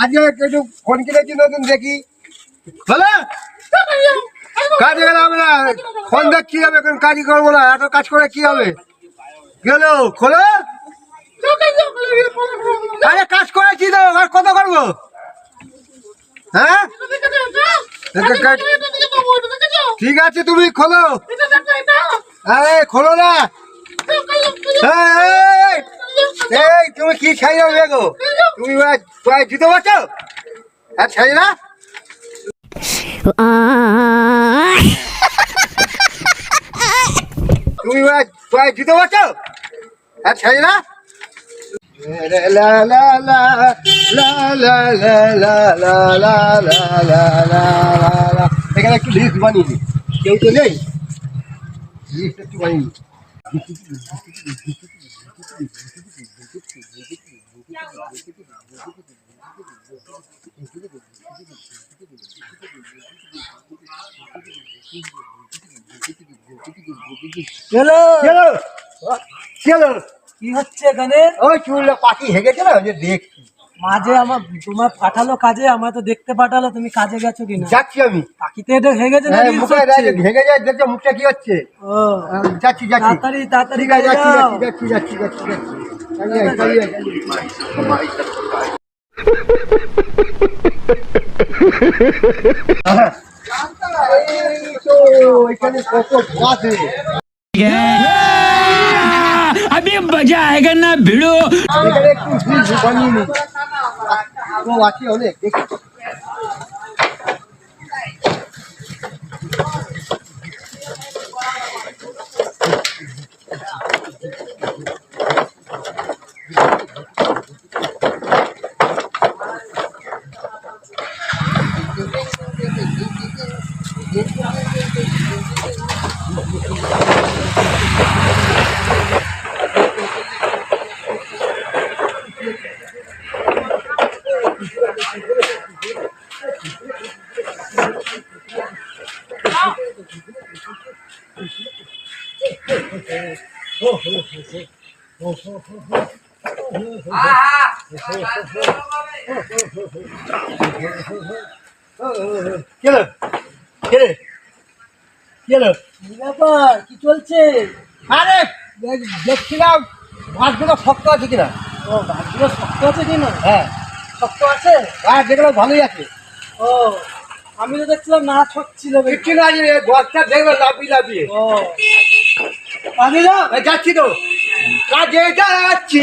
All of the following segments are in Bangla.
আজকে ফোন দেখি। গেলে হবে এখন কাজই করব না। এত কাজ করে কি হবে? খোলো? আরে কাজ কত করব? হ্যাঁ? ঠিক আছে তুমি খোলো। আরে খোলো না। এই, তুমি কি ছাই হবে গো? তুমি জুতো বাচ্চো আর ছাই না তুমি জুতো বাচ্চো আর ছাই না লা লা লা লা লা লা লা লা লা লা লা লা। এখানে একটু লিস্ট বানিয়ে কেউ তো নেই। লিস্ট একটু বানিয়ে কি হচ্ছে এখানে? ওই চুল পাখি হেগেছে না? যে দেখছি। মাঝে আমার তোমার পাঠালো কাজে আমার তো দেখতে পাঠালো তুমি কাজে গেছো কিনা? যাচ্ছি আমি। পাখিতে এটা হেগেছে না হ্যাঁ, মুখে ভেঙে যায় দেখছ মুখটা কি হচ্ছে? ও যাচ্ছি যাচ্ছি। তাড়াতাড়ি তাড়াতাড়ি যাচ্ছি যাচ্ছি যাচ্ছি যাচ্ছি যাচ্ছি চালিয়ে আয়, চালিয়ে আয়, চালিয়ে আয়। হ্যাঁ। এই তো 我来挑呢。কেলো কেলে কেলো ব্যাপার কি চলছে আরে দেখ- দেখছিলাম মাছগুলো শক্ত আছে কিনা ও গাছগুলো শক্ত আছে কিনা হ্যাঁ শক্ত আছে আর দেখলাম ভালোই আছে ও আমি তো দেখছিলাম না ছকছিল বেশ। কিচ্ছু না দশটা দেখবে লাফিয়ে লাফিয়ে ও পানি দাও যাচ্ছি তো কাজে যাচ্ছি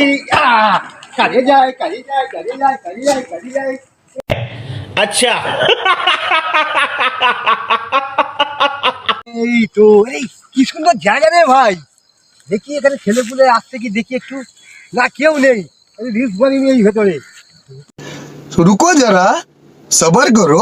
কাজে যায় কাজে যায় কাজে যায় কাজে যায় কাজে যায় আচ্ছা এই তো এই কি সুন্দর জায়গা রে ভাই দেখি এখানে ছেলেপুলে আসছে কি দেখি একটু না কেউ নেই রিস্ক বানিয়ে এই ভেতরে রুকো যারা সবার করো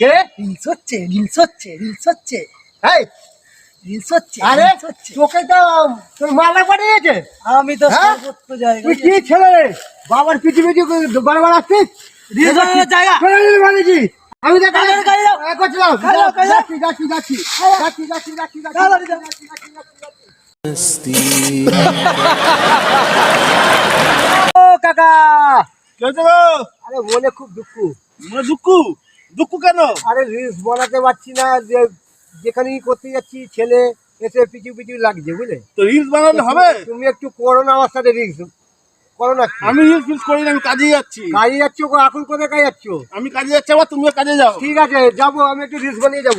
কে রিলস হচ্ছে রিলস হচ্ছে রিলস হচ্ছে এই রিলস হচ্ছে আরে তোকে তো তোর মালা পাঠিয়েছে আমি তো হ্যাঁ? সর্বত্র জায়গা তুই কি ছেলে রে বাবার পিছু পিছু বারবার আসছিস রিলস জায়গা গেলি মানেছি আমি করছিলাম দাও, গাড়ি দাও। যাচ্ছি যাচ্ছি যাচ্ছি যাচ্ছি যাচ্ছি যাচ্ছি। যাচ্ছি ও কাকা আরে মনে খুব দুঃখ মানে দুঃখ দুঃখ কেন? আরে রিলস বানাতে পারছি না যে করতে যাচ্ছি ছেলে এসে পিছু পিছু লাগছে বুঝলে? তো রিলস বানালে হবে? তুমি একটু রিলস করো না আমি রিলস ফিলস করি না আমি কাজে যাচ্ছি। কাজে যাচ্ছ এখন কোথায় কাজে যাচ্ছ? আমি কাজে যাচ্ছি আবার তুমিও কাজে যাও। ঠিক আছে যাব আমি একটু রিস্ক বানিয়ে যাব।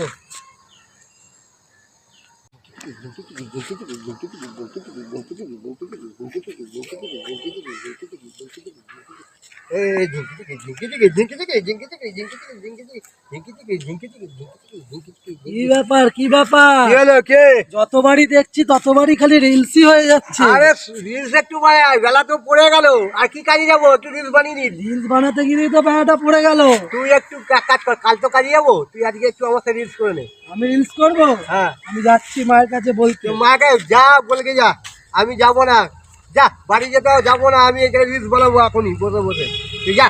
কি ব্যাপার কি ব্যাপার? কে যতবারই দেখছি ততবারই খালি রিলসই হয়ে যাচ্ছে। আরে রিলস একটু বানাই বেলা তো পড়ে গেল। আর কি কাজে যাব? একটু রিলস বানিয়ে নিস। রিলস বানাতে গিয়েই তো বেড়াটা পড়ে গেল। তুই একটু কাজ কর কাল তো কাজে যাব। তুই আজকে একটু আমার রিলস করে নে। আমি রিলস করব? হ্যাঁ। আমি যাচ্ছি মায়ের কাছে বলতে মাকে যা বলকে যা, আমি যাব না। যা, বাড়ি যেতে যাব না, আমি এখানে রিলস বানাবো এখনই, বসে বসে। যা।